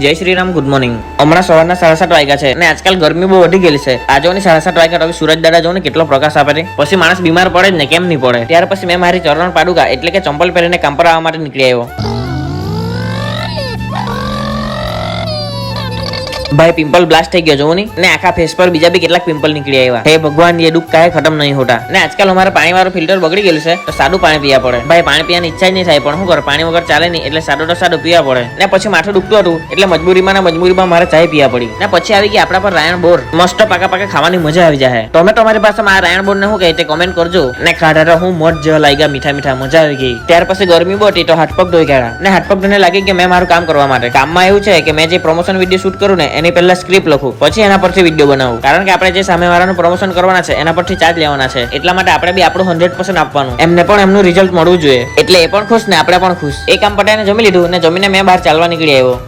જય Shri Ram good morning હમણાં સવારના સાડા સાત વાગ્યા છે અને આજકાલ ગરમી બહુ વધી ગયેલી છે. આજે ની સાડા સાત વાગ્યા હવે સૂરજ દાદા ને કેટલો પ્રકાશ આપે છે. પછી માણસ બીમાર પડે ને, કેમ નહીં પડે? ત્યાર પછી મેં મારી ચરણ પાડુકા એટલે કે ચંપલ પહેરીને કામ પર આવવા માટે નીકળી આવ્યો. ભાઈ પિમ્પલ બ્લાસ્ટ થઈ ગયો, જોવું નહીં. ને આખા ફેસ પર બીજા બી કેટલાક પિમ્પલ નીકળી આવ્યા. હે ભગવાન, એ દુઃખ કાંઈ ખતમ નહીં હોતા. ને આજકાલ અમારા પાણી વાળું ફિલ્ટર બગડી ગયેલું છે, તો સાદું પાણી પીવા પડે. ભાઈ, પાણી પીવાની ઈચ્છા નહીં થાય, પણ શું કર? પાણી વગર ચાલે નહીં, એટલે સાદું તો સાદું પીવા પડે. ને પછી માથું દુખતું હતું, એટલે મજબૂરીમાં ને મજબૂરીમાં મારે ચાય પીવા પડી. ને પછી આવી ગઈ આપણા પર રાયણ બોર. મસ્ત પાકા પાકા ખાવાની મજા આવી જાય તમે તમારી પાસે આ રાયણ બોર ને શું કહે તે કોમેન્ટ કરજો. ને ખાધા હું મોજ જેવા લાગ્યા, મીઠા મીઠા, મજા આવી ગઈ. ત્યાર પછી ગરમી બોટી તો હાથ પગ ધોઈ ગયા ને હાથ પગ ધોઈને લાગી કે મેં મારું કામ કરવા માટે. કામમાં એવું છે કે મેં જે પ્રમોશન વીડિયો શૂટ કરું ને એની પહેલા સ્ક્રિપ્ટ લખું, પછી એના પરથી વીડિયો બનાવું. કારણ કે આપણે જે સામેવાળાનું પ્રમોશન કરવાના છે, એના પરથી ચાર્જ લેવાના છે. એટલા માટે આપણે બી આપણું હંડ્રેડ પર્સન્ટ આપવાનું. એમને પણ એમનું રિઝલ્ટ મળવું જોઈએ. એટલે એ પણ ખુશ ને આપણે પણ ખુશ. એ કામ પટાઈને જમી લીધું ને જમીને મેં બહાર ચાલવા નીકળી આવ્યો.